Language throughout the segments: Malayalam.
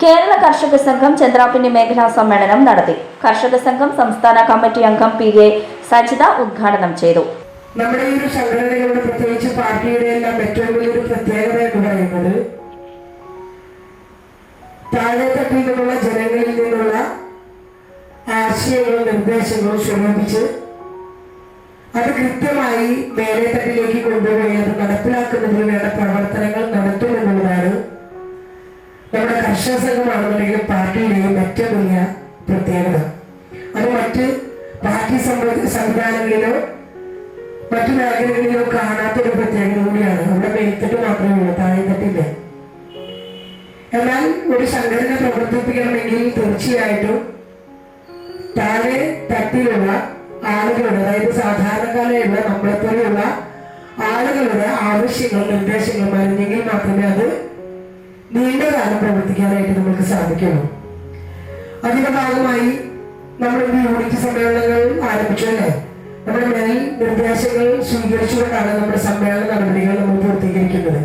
കേരള കർഷക സംഘം ചന്ദ്രാപ്പിന്റെ മേഖലാ സമ്മേളനം നടത്തി. കർഷക സംഘം സംസ്ഥാന കമ്മിറ്റി അംഗം പി എ സജിത ഉദ്ഘാടനം ചെയ്തു. നമ്മുടെ ഈ ഒരു സംഘടനകളുടെ പ്രത്യേകിച്ച് പാർട്ടിയുടെ എല്ലാം ഏറ്റവും വലിയൊരു പ്രത്യേകത എന്ന് പറയുന്നത് താഴെത്തട്ടിൽ ജനങ്ങളിൽ നിന്നുള്ള ആശയങ്ങളും നിർദ്ദേശങ്ങളും സ്വരൂപിച്ച് അത് കൃത്യമായി മേലേത്തട്ടിലേക്ക് കൊണ്ടുപോയി അത് നടപ്പിലാക്കുന്നതിന് വേണ്ട പ്രവർത്തനങ്ങൾ നമ്മുടെ കർഷക അല്ലെങ്കിൽ പാർട്ടിയുടെയും ഏറ്റവും വലിയ പ്രത്യേകത. അത് മറ്റ് പാർട്ടി സംവ- സംവിധാനങ്ങളിലോ മറ്റു മേഖലകളിലോ കാണാത്ത ഒരു പ്രത്യേകത കൂടിയാണ്. അവിടെ മേൽത്തട്ട് മാത്രമേ ഉള്ളൂ താഴെത്തട്ടില്ല എന്നാൽ ഒരു സംഘടന പ്രവർത്തിപ്പിക്കണമെങ്കിൽ തീർച്ചയായിട്ടും താഴെ തട്ടിലുള്ള ആളുകളുടെ അതായത് സാധാരണക്കാരെയുള്ള നമ്മളെപ്പോലെയുള്ള ആളുകളുടെ ആവശ്യങ്ങളും നിർദ്ദേശങ്ങളും അറിഞ്ഞെങ്കിൽ മാത്രമേ അത് നീണ്ടകാലം പ്രവർത്തിക്കാനായിട്ട് നമുക്ക് സാധിക്കണം അതിന്റെ ഭാഗമായി നമ്മൾ ഇന്ന് യൂണിറ്റ് സമ്മേളനങ്ങൾ ആരംഭിച്ചല്ലേ നമ്മുടെ മേൽ നിർദ്ദേശങ്ങൾ സ്വീകരിച്ചുകൊണ്ടാണ് നമ്മുടെ സമ്മേളന നടപടികൾ നമ്മൾ പൂർത്തീകരിക്കുന്നത്.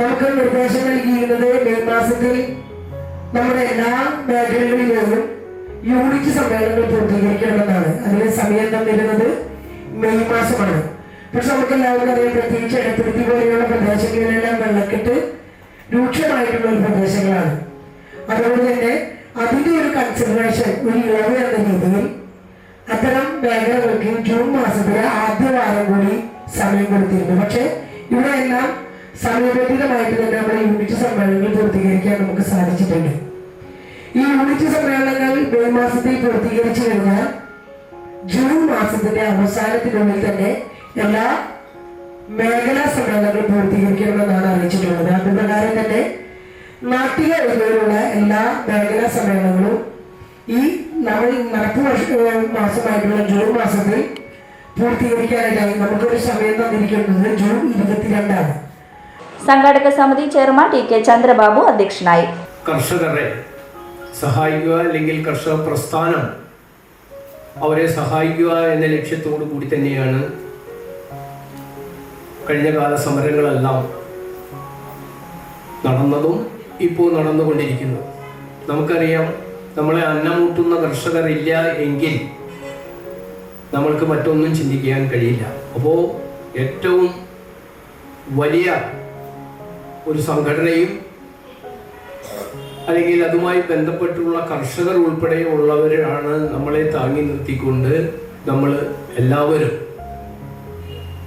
നമുക്ക് നിർദ്ദേശം നൽകിയിരുന്നത് മെയ് മാസത്തിൽ നമ്മുടെ എല്ലാ മേഖലകളിലും യൂണിറ്റ് സമ്മേളനങ്ങൾ പൂർത്തീകരിക്കണമെന്നാണ്. അതിന് സമയം തന്നിരുന്നത് മെയ് മാസമാണ്. പക്ഷെ നമുക്ക് എല്ലാവർക്കും അറിയാം പ്രത്യേകിച്ച് ഇടത്തിരുത്തി പോലെയുള്ള പ്രദേശങ്ങളിലെല്ലാം വെള്ളക്കെട്ട് രൂക്ഷമായിട്ടുള്ള ഒരു പ്രദേശങ്ങളാണ്. അതുകൊണ്ട് തന്നെ അതിന്റെ ഒരു കൺസിഡറേഷൻ ഒരു ഇളവ് എന്ന രീതിയിൽ അത്തരം മേഖലകൾക്ക് ജൂൺ മാസത്തിലെ ആദ്യ വാരം കൂടി സമയം കൊടുത്തിരുന്നു. പക്ഷെ ഇവിടെ എല്ലാം സമയബന്ധിതമായിട്ട് തന്നെ നമ്മുടെ യൂണിറ്റ് സമ്മേളനങ്ങൾ പൂർത്തീകരിക്കാൻ നമുക്ക് സാധിച്ചിട്ടുണ്ട്. ഈ യൂണിറ്റ് സമ്മേളനങ്ങൾ മെയ് മാസത്തിൽ പൂർത്തീകരിച്ചു കഴിഞ്ഞാൽ ജൂൺ മാസത്തിന്റെ അവസാനത്തിനുള്ളിൽ തന്നെ എല്ലാ മേഖലാ സമ്മേളനങ്ങൾ പൂർത്തീകരിക്കണമെന്നാണ് അറിയിച്ചിട്ടുള്ളത്. അതുപ്രകാരം തന്നെ നാട്ടിക ഏരിയയിലുള്ള എല്ലാ മേഖലാ സമ്മേളനങ്ങളും ഈ നമ്മൾ നടപ്പ് വർഷ മാസമായിട്ടുള്ള ജൂൺ മാസത്തിൽ പൂർത്തീകരിക്കാനായിട്ടായി നമുക്കൊരു സമയം തന്നിരിക്കുന്നത്. ജൂൺ ഇരുപത്തിരണ്ടാണ്. സംഘാടക സമിതി ചെയർമാൻ ടി കെ ചന്ദ്രബാബു അധ്യക്ഷനായി. കർഷകരെ സഹായിക്കുക അല്ലെങ്കിൽ കർഷക പ്രസ്ഥാനം അവരെ സഹായിക്കുക എന്ന ലക്ഷ്യത്തോടു കൂടി തന്നെയാണ് കഴിഞ്ഞ കാല സമരങ്ങളെല്ലാം നടന്നതും ഇപ്പോൾ നടന്നുകൊണ്ടിരിക്കുന്നു. നമുക്കറിയാം നമ്മളെ അന്നമൂട്ടുന്ന കർഷകരില്ല എങ്കിൽ നമ്മൾക്ക് മറ്റൊന്നും ചിന്തിക്കാൻ കഴിയില്ല. അപ്പോൾ ഏറ്റവും വലിയ ഒരു സംഘടനയും അല്ലെങ്കിൽ അതുമായി ബന്ധപ്പെട്ടുള്ള കർഷകർ ഉൾപ്പെടെയുള്ളവരാണ് നമ്മളെ താങ്ങി നിർത്തിക്കൊണ്ട് നമ്മൾ എല്ലാവരും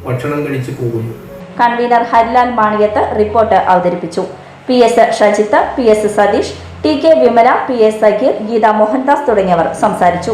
ഭക്ഷണം കഴിച്ചു പോകുന്നു. കൺവീനർ ഹരിലാൽ മാണിയത്ത് റിപ്പോർട്ട് അവതരിപ്പിച്ചു. P S Shajith P S Sathish T K Vimala P S Sakeer Geetha Mohandas തുടങ്ങിയവർ സംസാരിച്ചു.